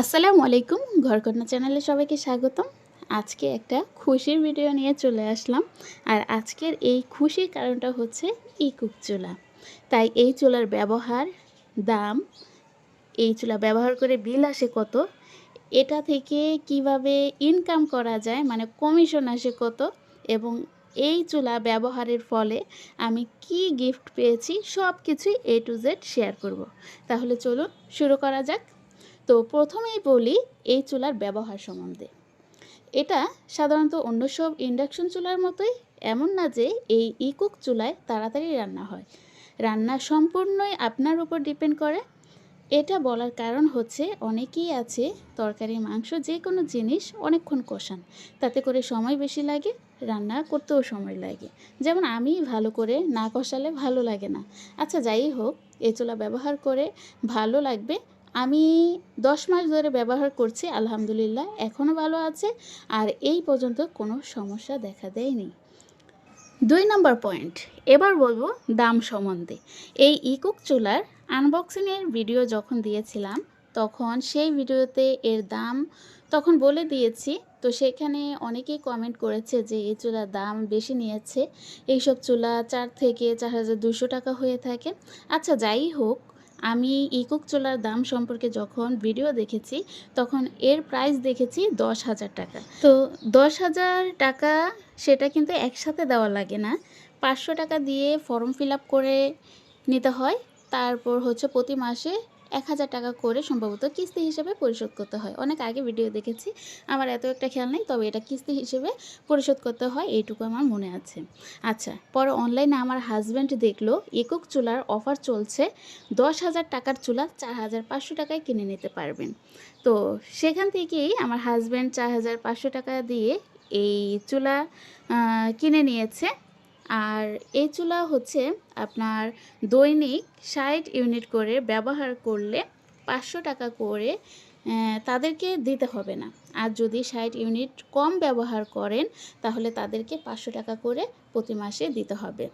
আসসালামু আলাইকুম, ঘরকন্যা চ্যানেলে সবাইকে স্বাগতম। আজকে একটা খুশির ভিডিও নিয়ে চলে আসলাম। আর আজকের এই খুশির কারণটা হচ্ছে ই কুক চুলা। তাই এই চুলার ব্যবহার দাম, এই চুলা ব্যবহার করে বিল আসে কত, এটা থেকে কীভাবে ইনকাম করা যায় মানে কমিশন আসে কত, এবং এই চুলা ব্যবহারের ফলে আমি কি গিফট পেয়েছি সব কিছুই এ টু জেড শেয়ার করব। তাহলে চলুন শুরু করা যাক। তো প্রথমেই বলি এই চুলার ব্যবহার সম্বন্ধে। এটা সাধারণত অন্য সব ইন্ডাকশন চুলার মতোই এমন না যে এই ইকুক চুলায় তাড়াতাড়ি রান্না হয়। রান্না সম্পূর্ণই আপনার উপর ডিপেন্ড করে। এটা বলার কারণ হচ্ছে অনেকেই আছে তরকারি, মাংস যে কোনো জিনিস অনেকক্ষণ কষান। তাতে করে সময় বেশি লাগে, রান্না করতেও সময় লাগে। যেমন আমি ভালো করে না কষালে ভালো লাগে না। আচ্ছা যাই হোক, এ চুলা ব্যবহার করে ভালো লাগবে আমি দশ মাস ধরে ব্যবহার করছি, আলহামদুলিল্লাহ এখনও ভালো আছে, আর এই পর্যন্ত কোনো সমস্যা দেখা দেয়নি। দুই নম্বর পয়েন্ট, এবার বলব দাম সম্বন্ধে। এই ইকুক চুলার আনবক্সিংয়ের ভিডিও যখন দিয়েছিলাম, তখন সেই ভিডিওতে এর দাম তখন বলে দিয়েছি, তো সেখানে অনেকেই কমেন্ট করেছে যে এই চুলার দাম বেশি নিয়েছে, এইসব চুলা চার থেকে চার হাজার দুশো টাকা হয়ে থাকে। আচ্ছা যাই হোক আমি ইকুক চুলার দাম সম্পর্কে যখন ভিডিও দেখেছি, তখন এর প্রাইস দেখেছি দশ হাজার টাকা। তো দশ হাজার টাকা সেটা কিন্তু একসাথে দেওয়া লাগে না। পাঁচশো টাকা দিয়ে ফর্ম ফিল আপ করে নিতে হয়। তারপর হচ্ছে প্রতি মাসে এক হাজার টাকা করে সম্ভবত কিস্তি হিসেবে পরিশোধ করতে হয়। অনেক আগে ভিডিও দেখেছি। আমার এত একটা খেয়াল নেই, তবে এটা কিস্তি হিসেবে পরিশোধ করতে হয়, এইটুকু আমার মনে আছে। আচ্ছা পরে অনলাইনে আমার হাজব্যান্ড দেখল, একক চুলার অফার চলছে, দশ হাজার টাকার চুলা চার হাজার পাঁচশো টাকায় কিনে নিতে পারবেন। তো সেখান থেকেই আমার হাজব্যান্ড চার হাজার পাঁচশো টাকা দিয়ে এই চুলা কিনে নিয়েছে। আর এই চুলা হচ্ছে আপনার দৈনিক ষাট ইউনিট করে ব্যবহার করলে পাঁচশো টাকা করে তাদেরকে দিতে হবে না। আর যদি ষাট ইউনিট কম ব্যবহার করেন, তাহলে তাদেরকে পাঁচশো টাকা করে প্রতি মাসে দিতে হবে।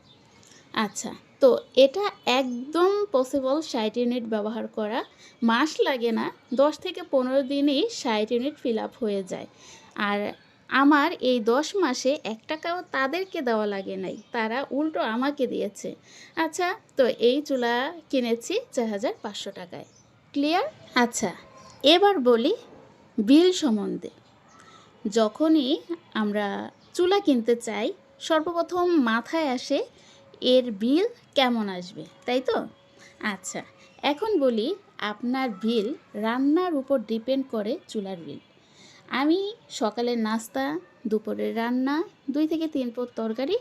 আচ্ছা তো এটা একদম পসিবল ষাট ইউনিট ব্যবহার করা। মাস লাগে না, দশ থেকে পনেরো দিনেই ষাট ইউনিট ফিল আপ হয়ে যায়। আর আমার এই দশ মাসে এক টাকাও তাদেরকে দেওয়া লাগে নাই। তারা উল্টো আমাকে দিয়েছে। আচ্ছা তো এই চুলা কিনেছি চার হাজার পাঁচশো টাকায়। ক্লিয়ার আচ্ছা এবার বলি বিল সম্বন্ধে। যখনই আমরা চুলা কিনতে চাই, সর্বপ্রথম মাথায় আসে এর বিল কেমন আসবে, তাই তো? আচ্ছা এখন বলি আপনার বিল রান্নার উপর ডিপেন্ড করে চুলার বিল। আমি সকালের নাস্তা, দুপুরের রান্না, দুই থেকে তিন পদ তরকারি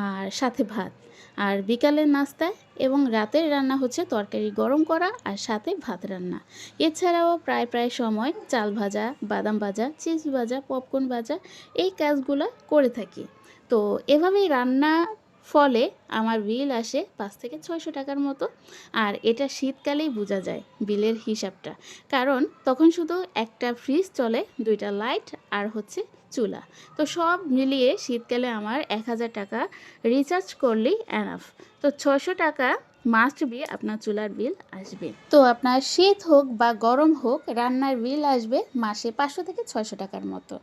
আর সাথে ভাত। আর বিকালের নাস্তা এবং রাতের রান্না হচ্ছে তরকারি গরম করা আর সাথে ভাত রান্না। এছাড়াও প্রায় প্রায় সময় চাল ভাজা, বাদাম ভাজা, চিজ ভাজা, পপকর্ন ভাজা এই কাজগুলো করে থাকি। তো এভাবেই রান্না ফলে আমার বিল আসে পাঁচ থেকে ছয়শো টাকার মতো। আর এটা শীতকালেই বোঝা যায় বিলের হিসাবটা। কারণ তখন শুধু একটা ফ্রিজ চলে, দুইটা লাইট আর হচ্ছে চুলা। তো সব মিলিয়ে শীতকালে আমার এক হাজার টাকা রিচার্জ করলেই অ্যানাফ তো ছশো টাকা মাস্ট বি আপনার চুলার বিল আসবে। তো আপনার শীত হোক বা গরম হোক, রান্নার বিল আসবে মাসে পাঁচশো থেকে ছয়শো টাকার মতো।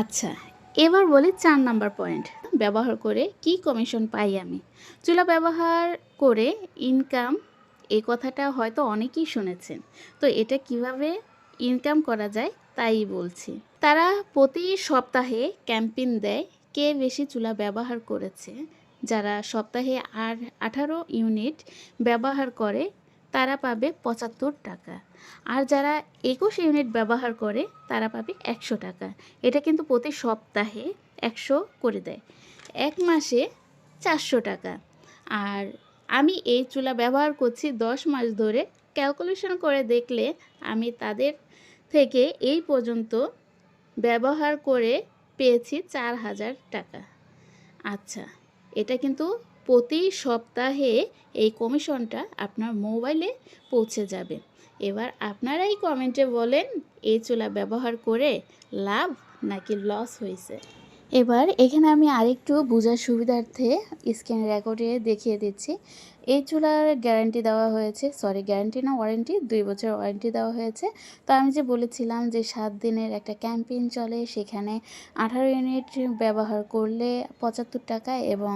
আচ্ছা এবার বলি চার নাম্বার পয়েন্ট। ব্যবহার করে কি কমিশন পাই আমি? চুলা ব্যবহার করে ইনকাম এই কথাটা হয়তো অনেকেই শুনেছেন। তো এটা কীভাবে ইনকাম করা যায় তাই বলছি। তারা প্রতি সপ্তাহে ক্যাম্পেইন দেয় কে বেশি চুলা ব্যবহার করেছে। যারা সপ্তাহে আর আঠারো ইউনিট ব্যবহার করে তারা পাবে পঁচাত্তর টাকা। আর যারা একুশ ইউনিট ব্যবহার করে, তারা পাবে একশো টাকা। এটা কিন্তু প্রতি সপ্তাহে একশো করে দেয়। এক মাসে চারশো টাকা। আর আমি এই চুলা ব্যবহার করছি দশ মাস ধরে। ক্যালকুলেশন করে দেখলে আমি তাদের থেকে এই পর্যন্ত ব্যবহার করে পেয়েছি চার হাজার টাকা। আচ্ছা এটা কিন্তু প্রতি সপ্তাহে এই কমিশনটা আপনার মোবাইলে পৌঁছে যাবে। এবার আপনারাই কমেন্টে বলেন এই চুলা ব্যবহার করে লাভ নাকি লস হয়েছে? এবার এখানে আমি আরেকটু বোঝার সুবিধার্থে স্ক্রিন রেকর্ডে দেখিয়ে দিচ্ছি। এই চুলার গ্যারান্টি দেওয়া হয়েছে, সরি, গ্যারান্টি না, ওয়ারেন্টি, দুই বছর ওয়ারেন্টি দেওয়া হয়েছে। তো আমি যে বলেছিলাম যে সাত দিনের একটা ক্যাম্পেইন চলে, সেখানে আঠারো ইউনিট ব্যবহার করলে পঁচাত্তর টাকা এবং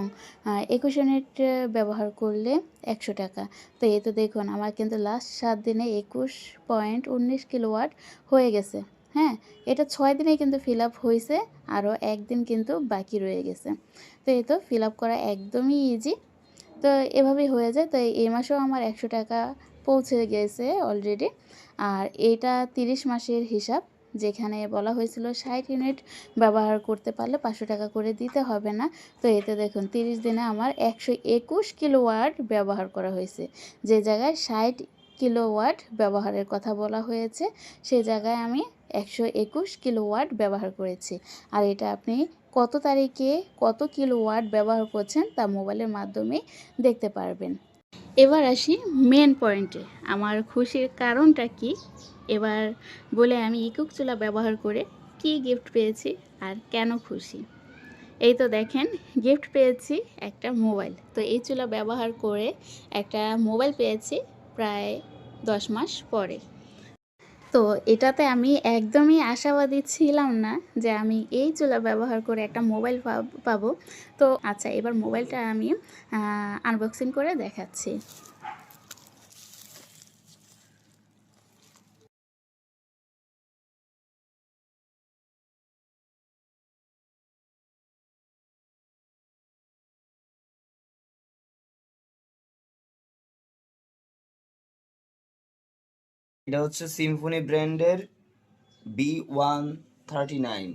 একুশ ইউনিট ব্যবহার করলে একশো টাকা। তো এই তো দেখুন, আমার কিন্তু লাস্ট সাত দিনে একুশ পয়েন্ট উনিশ কিলোওয়াট হয়ে গেছে। হ্যাঁ এটা ছয় দিনে কিন্তু ফিল আপ হয়েছে আরও একদিন কিন্তু বাকি রয়ে গেছে। তো এই তো ফিল আপ করা একদমই ইজি তো এভাবেই হয়ে যায়। তো এই মাসেও আমার একশো টাকা পৌঁছে গেছে অলরেডি আর এটা তিরিশ মাসের হিসাব, যেখানে বলা হয়েছিল ষাট ইউনিট ব্যবহার করতে পারলে পাঁচশো টাকা করে দিতে হবে না। তো এতে দেখুন, তিরিশ দিনে আমার একশো একুশ কিলোওয়াট ব্যবহার করা হয়েছে। যে জায়গায় ষাট কিলোওয়াট ব্যবহারের কথা বলা হয়েছে। সে জায়গায় আমি একশো একুশ কিলোওয়াট ব্যবহার করেছি। আর এটা আপনি কত তারিখে কত কিলোওয়াট ব্যবহার করছেন তা মোবাইলের মাধ্যমে দেখতে পারবেন। এবার আসি মেন পয়েন্টে আমার খুশির কারণটা কি? এবার বলে আমি ইকুক চুলা ব্যবহার করে কি গিফট পেয়েছি আর কেন খুশি? এই তো দেখেন গিফট পেয়েছি একটা মোবাইল। তো এই চুলা ব্যবহার করে একটা মোবাইল পেয়েছি প্রায় দশ মাস পরে। তো এটাতে আমি একদমই আশাবাদী ছিলাম না যে আমি এই চুলা ব্যবহার করে একটা মোবাইল পাবো। তো আচ্ছা এবার মোবাইলটা আমি আনবক্সিং করে দেখাচ্ছি। এটা হচ্ছে সিম্ফনি ব্র্যান্ডের বি ওয়ান থার্টি নাইন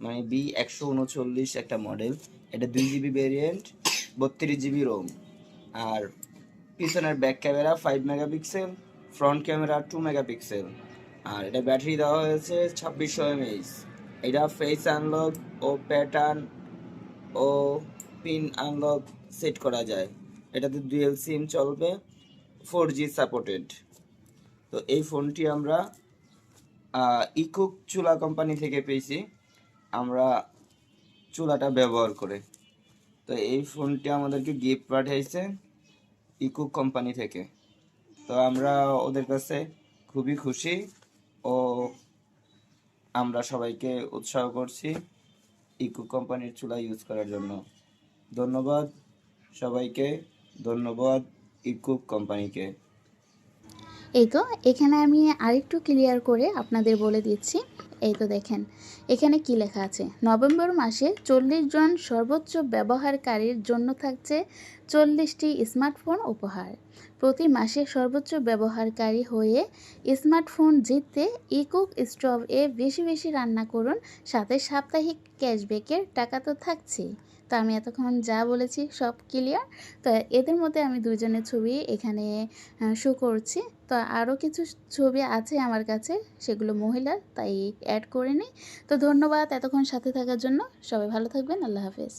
মানে বি একশো উনচল্লিশ একটা মডেল এটা দুই জিবি ভেরিয়েন্ট বত্রিশ জিবি রোম আর পিছনের back camera five megapixel front camera two megapixel আর এটা ব্যাটারি দেওয়া হয়েছে ছাব্বিশশো এমএইচ এটা ফেস আনলক ও প্যাটার্ন ও পিন আনলক সেট করা যায়। এটাতে ডুয়েল সিম চলবে ফোর জি সাপোর্টেড তো এই ফোনটি আমরা ইকুক চুলা কোম্পানি থেকে পেয়েছি। আমরা চুলাটা ব্যবহার করে। তো এই ফোনটি আমাদেরকে গিফট পাঠিয়েছে ইকুক কোম্পানি থেকে। তো আমরা ওদের কাছে খুবই খুশি ও আমরা সবাইকে উৎসাহ করছি ইকুক কোম্পানির চুলা ইউজ করার জন্য। ধন্যবাদ সবাইকে, ধন্যবাদ ইকুক কোম্পানিকে এই তো, এখানে আমি আরেকটু ক্লিয়ার করে আপনাদের বলে দিচ্ছি। এই তো দেখেন, এখানে কি লেখা আছে? নভেম্বর মাসে চল্লিশ জন সর্বোচ্চ ব্যবহারকারীর জন্য থাকছে চল্লিশটি স্মার্টফোন উপহার। প্রতি মাসে সর্বোচ্চ ব্যবহারকারী হয়ে স্মার্টফোন জিততে ইকুক স্টভ এ বেশি বেশি রান্না করুন, সাথে সাপ্তাহিক ক্যাশব্যাকের টাকা তো থাকছেই তো আমি এতক্ষণ যা বলেছি সব ক্লিয়ার তো এদের মধ্যে আমি দুজনের ছবি এখানে শো করছি। তো আরও কিছু ছবি আছে আমার কাছে, সেগুলো মহিলার, তাই অ্যাড করে নিই। তো ধন্যবাদ এতক্ষণ সাথে থাকার জন্য। সবাই ভালো থাকবেন, আল্লাহ হাফেজ।